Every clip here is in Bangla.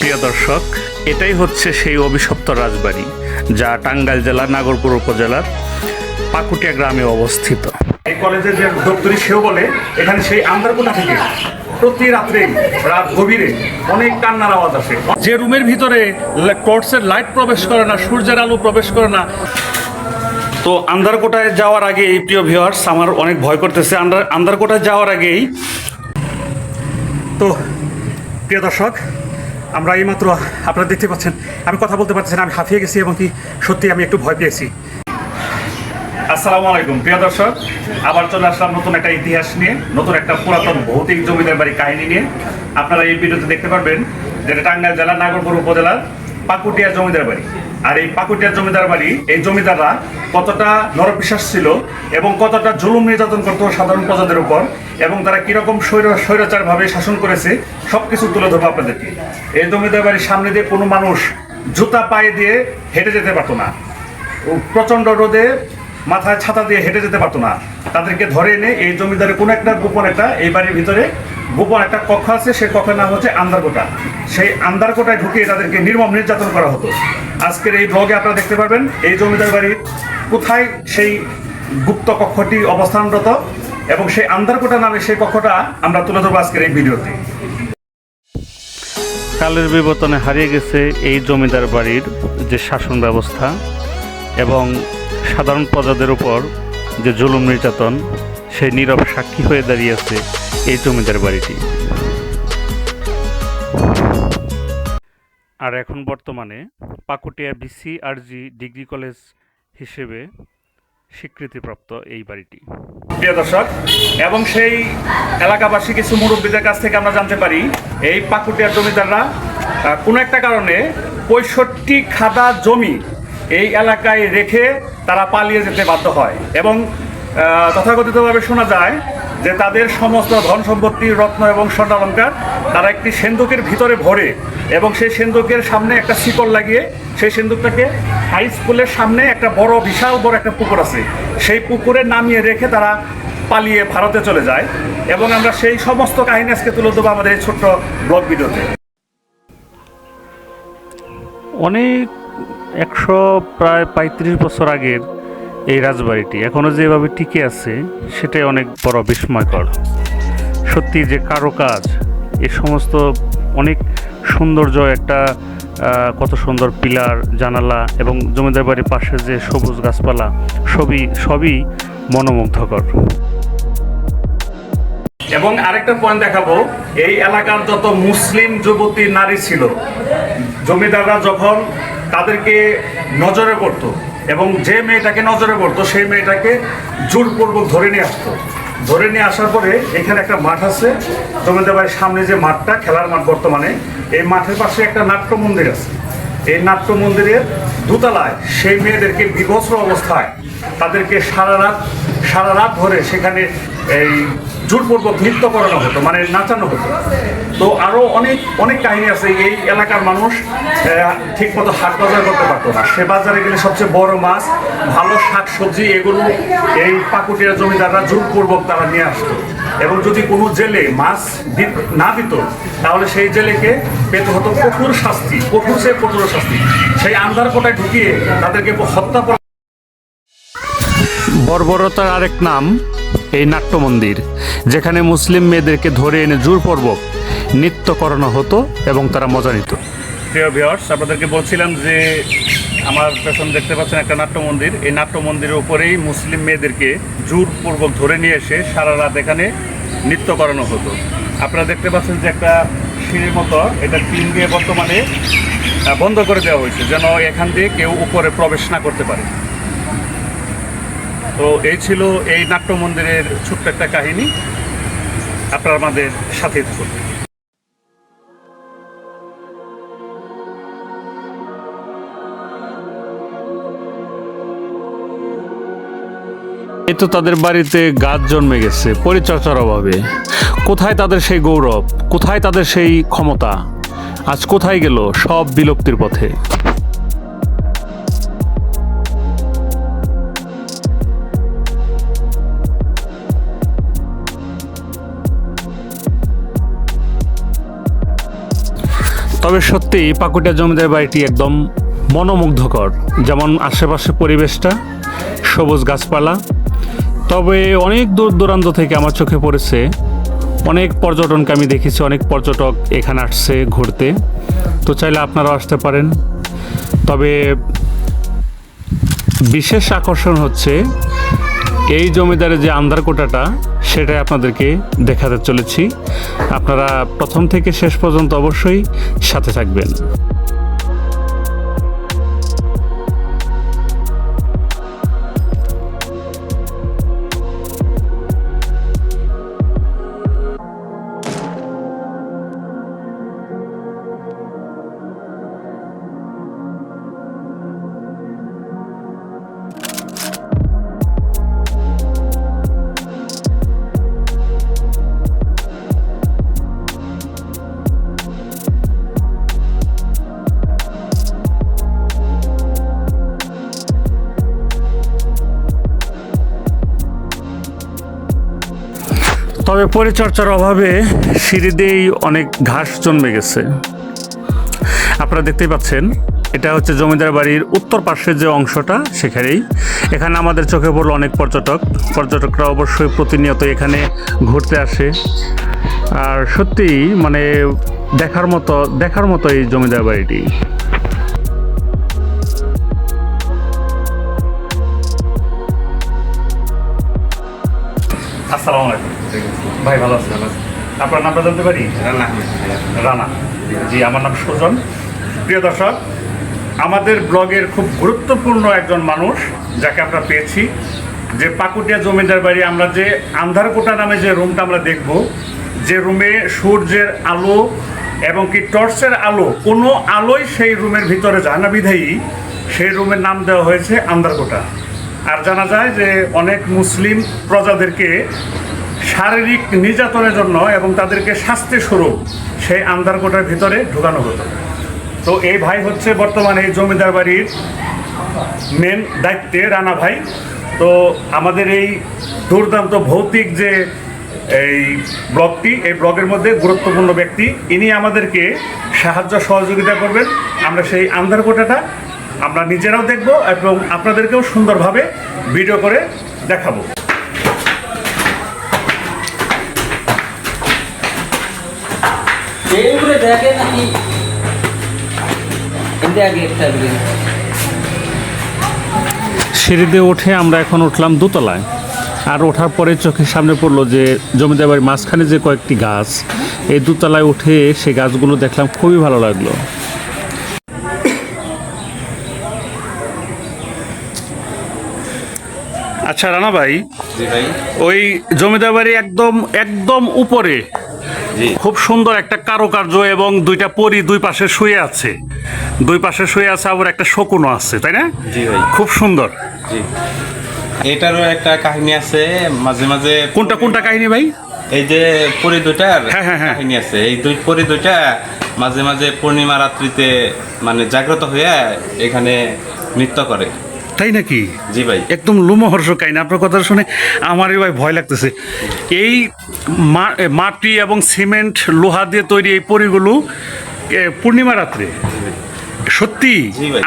প্রিয় দর্শক, এটাই হচ্ছে সেই অভিশপ্ত রাজবাড়ি, যা টাঙ্গাইল জেলার নাগরপুর উপজেলার পাকুটিয়া গ্রামে অবস্থিত। এই কলেজের যে দপ্তরি সেও বলে, এখানে সেই আন্দারকোনা থেকে প্রতি রাত্রে, রাত গভীরে অনেক কান্নার আওয়াজ আসে। যে রুমের ভিতরে টর্চের লাইট প্রবেশ করে না, সূর্যের আলো প্রবেশ করে না, তো আন্দারকোটায় যাওয়ার আগে এই প্রিয় ভিউয়ার্স আমার অনেক ভয় করতেছে। আন্দার আন্দারকোটায় যাওয়ার আগেই, তো, প্রিয় দর্শক আমরা এইমাত্র, আপনারা দেখতে পাচ্ছেন, আমি কথা বলতে পারছি আমি হাফিয়ে গেছি এবং কি সত্যি আমি একটু ভয় পেয়েছি। আসসালামু আলাইকুম। প্রিয় দর্শক, আবার চলে আসলাম নতুন একটা ইতিহাস নিয়ে, নতুন একটা পুরাতন ভৌতিক জমিদার বাড়ি কাহিনী নিয়ে। আপনারা এই ভিডিওতে দেখতে পারবেন যেটা টাঙ্গাইল জেলা নাগরপুর উপজেলার পাকুটিয়া জমিদার বাড়ি। আর এই পাকুটিয়া জমিদার বাড়ি, এই জমিদাররা কতটা নরপিশ্বাস ছিল এবং কতটা জুলুম নির্যাতন করতো সাধারণ প্রজাদের উপর এবং তারা কীরকম স্বৈর স্বৈরাচারভাবে শাসন করেছে সব কিছু তুলে ধরবো আপনাদেরকে। এই জমিদার বাড়ির সামনে দিয়ে কোনো মানুষ জুতা পায়ে দিয়ে হেঁটে যেতে পারতো না। প্রচণ্ড রোদে মাথায় ছাতা দিয়ে হেঁটে যেতে পারতো না। তাদেরকে ধরে এনে এই জমিদারের কোনো একটা গোপন একটা এই বাড়ির ভিতরে গোপন একটা কক্ষ আছে, সেই কক্ষের নাম হচ্ছে আন্দারকোটা। সেই আন্দারকোটায় ঢুকিয়ে তাদেরকে নির্মম নির্যাতন করা হতো। আজকের এই ব্লগে আপনারা দেখতে পারবেন, এই জমিদার বাড়ির কোথায় সেই গুপ্ত কক্ষটি অবস্থানরত এবং সেই আন্দারকোটা নামে সেই কক্ষটা আমরা তুলে ধরবো আজকের এই ভিডিওতে। কালের বিবর্তনে হারিয়ে গেছে এই জমিদার বাড়ির যে শাসন ব্যবস্থা এবং সাধারণ প্রজাদের উপর যে জুলুম নির্যাতন, সেই নীরব সাক্ষী হয়ে দাঁড়িয়েছে এই জমিদার বাড়িটি। আর এখন বর্তমানে Pakutia BC R G degree college হিসেবে স্বীকৃতিপ্রাপ্ত এই বাড়িটি। প্রিয় দর্শক, এবং সেই এলাকাবাসী কিছু মুরব্বীদের কাছ থেকে আমরা জানতে পারি, এই পাকুটিয়ার জমিদাররা কোনো একটা কারণে পঁয়ষট্টি খাদা জমি এই এলাকায় রেখে তারা পালিয়ে যেতে বাধ্য হয়। এবং তথাকথিতভাবে শোনা যায় যে তাদের সমস্ত ধন সম্পত্তি, রত্ন এবং স্বর্ণালঙ্কার তারা একটি সেন্দুকের ভিতরে ভরে এবং সেই সেন্দুকের সামনে একটা শিকল লাগিয়ে সেই সেন্দুকটাকে হাই স্কুলের সামনে একটা বড়, বিশাল বড় একটা পুকুর আছে। সেই পুকুরে নামিয়ে রেখে তারা পালিয়ে ভারতে চলে যায় এবং আমরা সেই সমস্ত কাহিনী আজকে তুলে দেবো আমাদের এই ছোট্ট ব্লগ ভিডিওতে। অনেক একশো প্রায় পঁয়ত্রিশ বছর আগের এই রাজবাড়িটি এখনও যেভাবে টিকে আছে, সেটাই অনেক বড় বিস্ময়কর। সত্যি যে কারও কাজ, এ সমস্ত অনেক সৌন্দর্য একটা কত সুন্দর পিলার, জানালা এবং জমিদার বাড়ির পাশে যে সবুজ গাছপালা, সবই সবই মনোমুগ্ধকর। এবং আরেকটা পয়েন্ট দেখাবো, এই এলাকার যত মুসলিম যুবতী, নারী ছিল, জমিদাররা যখন তাদেরকে নজরে পড়তো এবং যে মেয়েটাকে নজরে পড়তো, সেই মেয়েটাকে জোরপূর্বক ধরে নিয়ে আসতো। ধরে নিয়ে আসার পরে এখানে একটা মাঠ আছে, জমিদার বাড়ির সামনে যে মাঠটা, খেলার মাঠ বর্তমানে, এই মাঠের পাশে একটা নাট্য মন্দির আছে। এই নাট্য মন্দিরের দোতলায় সেই মেয়েদেরকে বিভস্র অবস্থায় তাদেরকে সারা রাত সারা রাত ধরে সেখানে এই জোরপূর্বক নৃত্য করানো হতো মানে নাচানো হতো। তো আরও অনেক অনেক কাহিনী আছে। এই এলাকার মানুষ ঠিক মতো হাট বাজার করতে পারতো না। সে বাজারে গেলে সবচেয়ে বড় মাছ, ভালো শাক সবজি এগুলো এই পাকুটিয়া জমিদাররা জোরপূর্বক তারা নিয়ে আসতো। এবং যদি কোনো জেলে মাছ না দিত, তাহলে সেই জেলেকে পেতে হতো কঠোর শাস্তি, কঠোর সে কঠোর শাস্তি। সেই আন্ধার কোটায় ঢুকিয়ে তাদেরকে হত্যা করা বর্বরতার আরেক নাম এই নাট্য মন্দির যেখানে মুসলিম মেয়েদেরকে ধরে এনে জোরপূর্বক নৃত্য করানো হতো এবং তারা মজা নিত। প্রিয় ভিউয়ার্স আপনাদেরকে বলছিলাম যে আমার পেছন দেখতে পাচ্ছেন একটা নাট্য মন্দির। এই নাট্য মন্দিরের উপরেই মুসলিম মেয়েদেরকে জোরপূর্বক ধরে নিয়ে এসে সারা রাত এখানে নৃত্য করানো হতো। আপনারা দেখতে পাচ্ছেন যে একটা সিঁড়ির মতো এটা টিন দিয়ে বর্তমানে বন্ধ করে দেওয়া হয়েছে, যেন এখান দিয়ে কেউ উপরে প্রবেশ না করতে পারে। তো এই ছিল এই নাট্য মন্দিরের ছোট্ট একটা কাহিনী। আপনারা আমাদের সাথে থাকুন। এই তো তাদের বাড়িতে গাছ জন্মে গেছে, পরিচর্যার অভাবে। কোথায় তাদের সেই গৌরব? কোথায় তাদের সেই ক্ষমতা? আজ কোথায় গেল সব বিলুপ্তির পথে? তবে সত্যি পাকুটিয়া জমিদার বাড়িটি একদম মনোমুগ্ধকর। যেমন আশেপাশে পরিবেশটা, সবুজ গাছপালা তবে অনেক দূর দূরান্ত থেকে আমার চোখে পড়েছে। অনেক পর্যটনকে আমি দেখেছি, অনেক পর্যটক এখানে আসছে ঘুরতে। তো চাইলে আপনারাও আসতে পারেন। তবে বিশেষ আকর্ষণ হচ্ছে এই জমিদারের যে আন্দারকোটাটা সেটাই আপনাদেরকে দেখাতে চলেছি। আপনারা প্রথম থেকে শেষ পর্যন্ত অবশ্যই সাথে থাকবেন। তবে পরিচর্যার অভাবে সিঁড়িতেই অনেক ঘাস জন্মে গেছে। আপনারা দেখতেই পাচ্ছেন, এটা হচ্ছে জমিদার বাড়ির উত্তর পাশের যে অংশটা, সেখানেই। এখানে আমাদের চোখে পড়ল অনেক পর্যটক। পর্যটকরা অবশ্যই প্রতিনিয়ত এখানে ঘুরতে আসে। আর সত্যি মানে দেখার মতো দেখার মতো এই জমিদার বাড়িটি। আসসালামু আলাইকুম। ভাই ভালো আছেন আপনার নামটা জানতে পারি? রানা। জি আমার নাম সুজন। প্রিয় দর্শক আমাদের ব্লগের খুব গুরুত্বপূর্ণ একজন মানুষ যাকে আমরা পেয়েছি যে পাকুটিয়া জমিদার বাড়ি আমরা যে আন্ধারকোটা নামে যে রুমটা আমরা দেখব যে রুমে সূর্যের আলো এবং কি টর্চের আলো কোনো আলোই সেই রুমের ভিতরে যায় না। বিধায়ী সেই রুমের নাম দেওয়া হয়েছে আন্ধারকোটা। আর জানা যায় যে অনেক মুসলিম প্রজাদেরকে শারীরিক নির্যাতনের জন্য এবং তাদেরকে শাস্তি স্বরূপ সেই আন্দারকোটার ভিতরে ঢুকানো হতো। তো এই ভাই হচ্ছে বর্তমানে এই জমিদার বাড়ির মেন দায়িত্বে, রানা ভাই। তো আমাদের এই দুর্দান্ত ভৌতিক যে এই ব্লগটি, এই ব্লগের মধ্যে গুরুত্বপূর্ণ ব্যক্তি, ইনি আমাদেরকে সাহায্য সহযোগিতা করবেন। আমরা সেই আন্ধারকোটাটা আমরা নিজেরাও দেখব এবং আপনাদেরকেও সুন্দরভাবে ভিডিও করে দেখাবো। দেখে নাকি? সিঁড়িতে উঠে আমরা এখন উঠলাম দোতলায়। আর ওঠার পরে চোখের সামনে পড়ল যে জমিদার বাড়ির মাঝখানে যে কয়েকটি গাছ এই দোতলায় উঠে সেই গাছগুলো দেখলাম খুবই ভালো লাগল। আচ্ছা রানা ভাই। ওই জমিদার বাড়ি একদম একদম উপরে। খুব সুন্দর একটা কারুকার্য এবং দুইটা পরি দুই পাশে শুয়ে আছে। দুই পাশে শুয়ে আছে আবার একটা শকুনও আছে তাই না? জি ভাই। খুব সুন্দর। জি। এটারও একটা কাহিনী আছে মাঝে মাঝে কোনটা কোনটা কাহিনী ভাই? এই যে পরি দুইটার হ্যাঁ, হ্যাঁ, হ্যাঁ। কাহিনী আছে। এই দুই পরি দুইটা মাঝে মাঝে পূর্ণিমা রাত্রিতে মানে জাগ্রত হয়ে এখানে নৃত্য করে। তাই নাকি? জি ভাই। একদম লোমহর্ষ কাহিনী। আপনার কথা শুনে আমারই ভাই ভয় লাগতেছে। এই মাটি এবং সিমেন্ট লোহা দিয়ে তৈরি এই পরিগুলো পূর্ণিমা রাত্রে। সত্যি?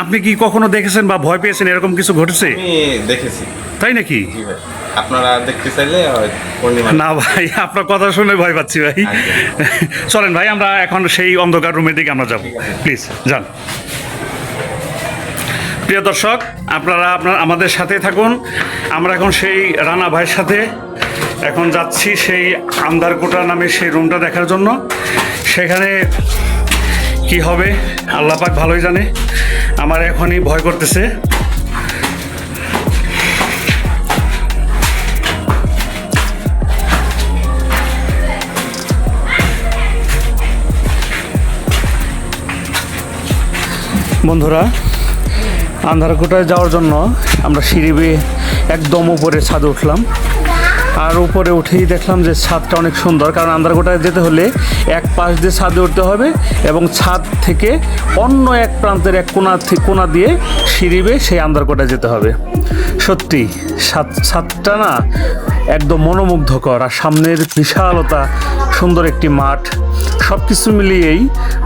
আপনি কি কখনো দেখেছেন বা ভয় পেয়েছেন এরকম কিছু ঘটেছে? দেখেছি। তাই নাকি? আপনারা দেখতে চাইলে না ভাই আপনার কথা শুনে ভয় পাচ্ছি ভাই। চলেন ভাই আমরা এখন সেই অন্ধকার রুমের দিকে আমরা যাব। প্লিজ যান। প্রিয় দর্শক, আপনারা আপনার আমাদের সাথে থাকুন। আমরা এখন সেই রানা ভাইয়ের সাথে এখন যাচ্ছি সেই আন্দারকোটা নামে সেই রুমটা দেখার জন্য। সেখানে কি হবে, আল্লাহ পাক ভালোই জানে। আমার এখনই ভয় করতেছে। বন্ধুরা আন্ধারকোটায় যাওয়ার জন্য আমরা সিঁড়ি বেয়ে একদম উপরে ছাদে উঠলাম। আর উপরে উঠেই দেখলাম যে ছাদটা অনেক সুন্দর, কারণ আন্ধারকোটায় যেতে হলে এক পাশ দিয়ে ছাদে উঠতে হবে এবং ছাদ থেকে অন্য এক প্রান্তের এক কোনা কোনা দিয়ে সিঁড়ি বেয়ে সেই আন্ধারকোটায় যেতে হবে। সত্যি, ছাদ, ছাদটা না একদম মনোমুগ্ধকর আর সামনের বিশালতা, সুন্দর একটি মাঠ। সব কিছু মিলিয়েই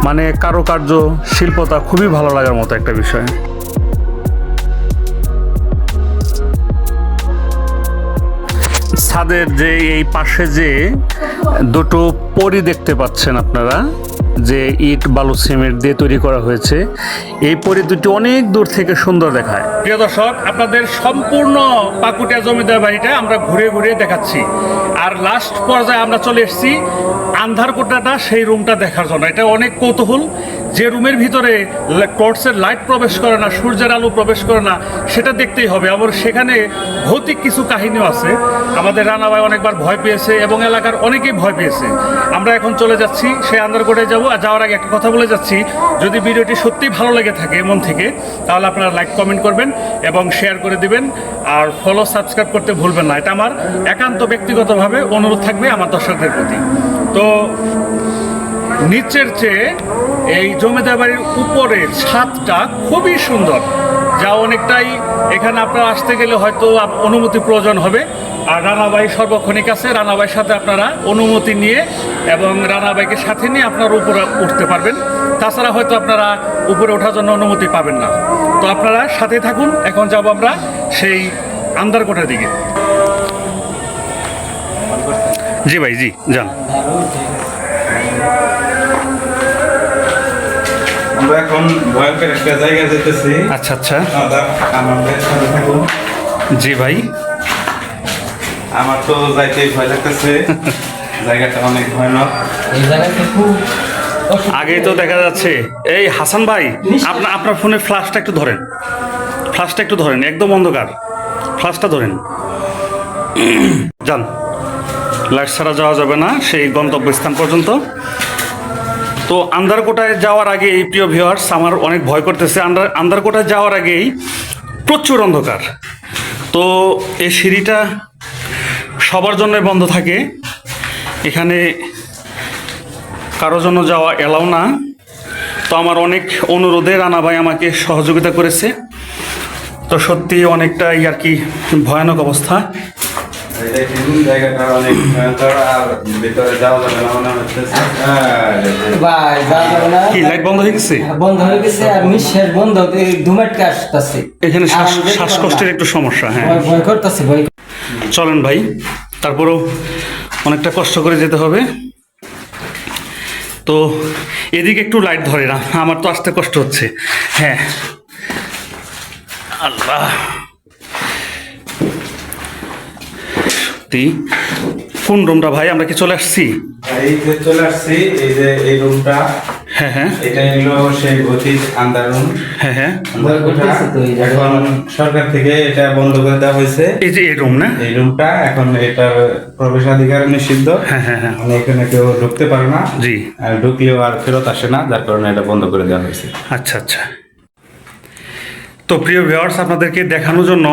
মানে কারুকার্য, শিল্পতা খুবই ভালো লাগার মতো একটা বিষয়। ছাদের যে এই পাশে যে দুটো পরি দেখতে পাচ্ছেন আপনারা, যে ইট বালু সিমেন্ট দিয়ে তৈরি করা হয়েছে, এই পরি দুটি অনেক দূর থেকে সুন্দর দেখায়। প্রিয় দর্শক, আপনাদের সম্পূর্ণ পাকুটিয়া জমিদার বাড়িটা আমরা ঘুরে ঘুরে দেখাচ্ছি। আর লাস্ট পর্যায়ে আমরা চলে এসেছি আন্ধার কোটাটা সেই রুমটা দেখার জন্য। এটা অনেক কৌতূহল যে রুমের ভিতরে টর্চের লাইট প্রবেশ করে না, সূর্যের আলো প্রবেশ করে না, সেটা দেখতেই হবে। আবার সেখানে ভৌতিক কিছু কাহিনীও আছে। আমাদের রানাভাই অনেকবার ভয় পেয়েছে এবং এলাকার অনেকেই ভয় পেয়েছে। আমরা এখন চলে যাচ্ছি, সেই আন্দারকোটে যাব। আর যাওয়ার আগে একটা কথা বলে যাচ্ছি, যদি ভিডিওটি সত্যিই ভালো লেগে থাকে মন থেকে, তাহলে আপনারা লাইক, কমেন্ট করবেন এবং শেয়ার করে দিবেন। আর ফলো সাবস্ক্রাইব করতে ভুলবেন না। এটা আমার একান্ত ব্যক্তিগতভাবে অনুরোধ থাকবে আমার দর্শকদের প্রতি। তো, নিচের চেয়ে এই জমিদার বাড়ির উপরের ছাদটা খুবই সুন্দর, যা অনেকটাই এখানে আপনারা আসতে গেলে হয়তো অনুমতি প্রয়োজন হবে। আর রানাবাই সর্বক্ষণিক আছে রানাবাইয়ের সাথে আপনারা অনুমতি নিয়ে এবং রানাবাইকে সাথে নিয়ে আপনারা উপরে উঠতে পারবেন। তাছাড়া হয়তো আপনারা উপরে ওঠার জন্য অনুমতি পাবেন না। তো আপনারা সাথে থাকুন, এখন যাব আমরা সেই আন্দারকোটার দিকে। জি ভাই, জি, যান। এখন ভয়ঙ্কর একটা জায়গা যেতেছি। আচ্ছা আচ্ছা। আমাদের- আমাদের সাথে থাকুন। জি ভাই। আমার তো যাইতে ভয় লাগতেছে। জায়গাটা অনেক ভয়ানক। এই জায়গাটা খুব আগেই তো দেখা যাচ্ছে। এই হাসান ভাই আপনার আপনার ফোনের ফ্ল্যাশটা একটু ধরেন। ফ্ল্যাশটা একটু ধরেন একদম অন্ধকার। ফ্ল্যাশটা ধরেন। যান। লাইট ছাড়া যাওয়া যাবে না সেই গন্তব্যস্থান পর্যন্ত। তো আন্দারকোটায় যাওয়ার আগে এই প্রিয় ভিউয়ার্স আমার অনেক ভয় করতেছে। আন্দার আন্দারকোটায় যাওয়ার আগেই প্রচুর অন্ধকার। তো এই সিঁড়িটা সবার জন্য বন্ধ থাকে। এখানে কারও জন্য যাওয়া এলাও না। তো আমার অনেক অনুরোধে রানা ভাই আমাকে সহযোগিতা করেছে। তো সত্যি অনেকটাই আর কি ভয়ানক অবস্থা। এই দেখুন, জায়গাটা অনেক ভয়ঙ্কর আর ভিতরে যাওয়া যাবে না মনে হচ্ছে ভাই যা যাবে না কি লাইট বন্ধ হয়ে গেছে? বন্ধ হয়ে গেছে আর নিঃশ্বাস বন্ধ ধুমেটকে আসতেছে। এখানে শ্বাস আর দেখতে শ্বাসকষ্টের একটু সমস্যা হ্যাঁ। ভয় ভয় করতেছে ভয় চলেন ভাই তারপরেও অনেকটা কষ্ট করে যেতে হবে। তো এদিকে একটু লাইট ধরে না আমার তো আসতে কষ্ট হচ্ছে। হ্যাঁ। আল্লাহ। সত্যি কোন রুমটা ভাই? আমরা কি চলে আসছি? এই যে চলে আসছি এই যে এই রুমটা হ্যাঁ হ্যাঁ। এটা হলো সেই অতীত আন্দার রুম হ্যাঁ হ্যাঁ। এখন সরকার থেকে এটা বন্ধ করে দেওয়া হয়েছে। এই যে এই রুম না? এই রুমটা এখন এটার প্রবেশাধিকার নিষিদ্ধ। হ্যাঁ হ্যাঁ হ্যাঁ। মানে এখানে কেউ ঢুকতে পারে না। জি। আর ঢুকলেও আর ফেরত আসে না যার কারণে এটা বন্ধ করে দেওয়া হয়েছে। আচ্ছা আচ্ছা। তো প্রিয় ভিউয়ার্স আপনাদেরকে দেখানোর জন্য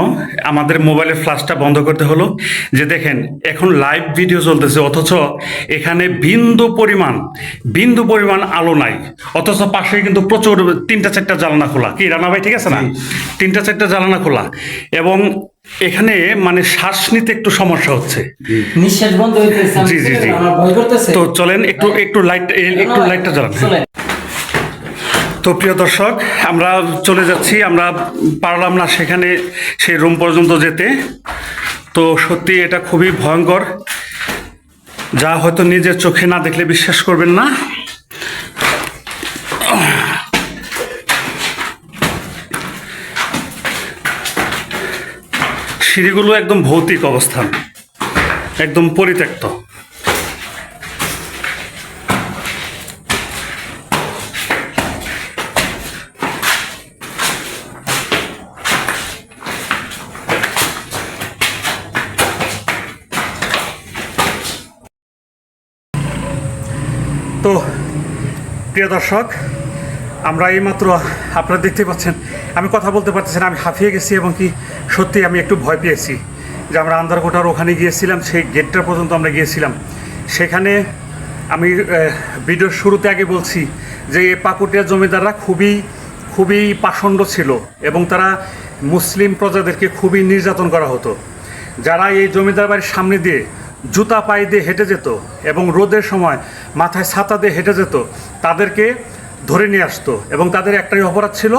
আমাদের মোবাইলের ফ্ল্যাশটা বন্ধ করতে হলো। যে দেখেন এখন লাইভ ভিডিও চলতেছে অথচ এখানে বিন্দু পরিমাণ বিন্দু পরিমাণ আলো নাই। অথচ পাশে কিন্তু প্রচুর তিনটা চারটা জ্বালানা খোলা। কি রানা ভাই ঠিক আছে না? তিনটা চারটা জ্বালানা খোলা। এবং এখানে মানে শ্বাস নিতে একটু সমস্যা হচ্ছে। নিঃশ্বাস বন্ধ হইতেছে জি, জি, জি। আমার ভয় করতেছে। তো চলেন একটু একটু লাইট একটু লাইটটা জ্বালান। তো প্রিয় দর্শক, আমরা চলে যাচ্ছি, আমরা পারলাম না সেখানে সেই রুম পর্যন্ত যেতে। তো সত্যি এটা খুবই ভয়ঙ্কর। যা হয়তো নিজের চোখে না দেখলে বিশ্বাস করবেন না। সিঁড়িগুলো একদম ভৌতিক অবস্থান, একদম পরিত্যক্ত তো প্রিয় দর্শক, আমরা এইমাত্র আপনারা দেখতে পাচ্ছেন, আমি কথা বলতে পারতেছি না, আমি হাঁফিয়ে গেছি এবং কি সত্যি আমি একটু ভয় পেয়েছি যে আমরা আন্দারকোটার ওখানে গিয়েছিলাম, সেই গেটটা পর্যন্ত আমরা গিয়েছিলাম। সেখানে আমি ভিডিওর শুরুতে আগে বলছি যে এই পাকুটিয়া জমিদাররা খুবই খুবই পাষণ্ড ছিল এবং তারা মুসলিম প্রজাদেরকে খুবই নির্যাতন করা হতো। যারা এই জমিদার বাড়ির সামনে দিয়ে জুতা পায়ে দিয়ে হেঁটে যেত এবং রোদের সময় মাথায় ছাতা দিয়ে হেঁটে যেত তাদেরকে ধরে নিয়ে আসতো এবং তাদের একটাই অপরাধ ছিল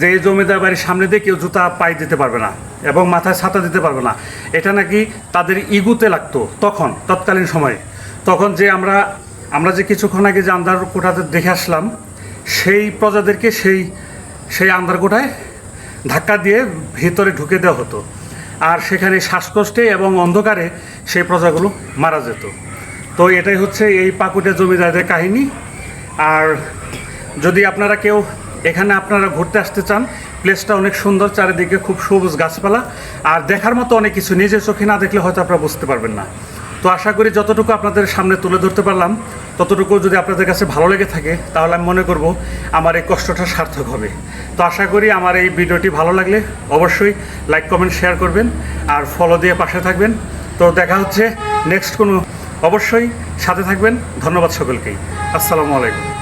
যে এই জমিদার বাড়ির সামনে দিয়ে কেউ জুতা পায়ে দিতে পারবে না এবং মাথায় ছাতা দিতে পারবে না। এটা নাকি তাদের ইগুতে লাগতো তখন, তৎকালীন সময়ে। তখন যে আমরা আমরা যে কিছুক্ষণ আগে যে আন্দার কোটাতে দেখে আসলাম, সেই প্রজাদেরকে সেই সেই আন্দার কোটায় ধাক্কা দিয়ে ভিতরে ঢুকে দেওয়া হতো। আর সেখানে শ্বাসকষ্টে এবং অন্ধকারে সেই প্রজাগুলো মারা যেত। তো এটাই হচ্ছে এই পাকুটে জমিদারদের কাহিনী। আর যদি আপনারা কেউ এখানে আপনারা ঘুরতে আসতে চান প্লেসটা অনেক সুন্দর, চারিদিকে খুব সবুজ গাছপালা। আর দেখার মতো অনেক কিছু নিজের চোখে না দেখলে হয়তো আপনারা বুঝতে পারবেন না। তো আশা করি যতটুকু আপনাদের সামনে তুলে ধরতে পারলাম, ততটুকু যদি আপনাদের কাছে ভালো লেগে থাকে, তাহলে আমি মনে করব আমার এই কষ্টটা সার্থক হবে। তো আশা করি আমার এই ভিডিওটি ভালো লাগলে অবশ্যই লাইক কমেন্ট শেয়ার করবেন, আর ফলো দিয়ে পাশে থাকবেন। তো দেখা হচ্ছে নেক্সট কোনো অবশ্যই সাথে থাকবেন। ধন্যবাদ সকলকেই। আসসালামু আলাইকুম।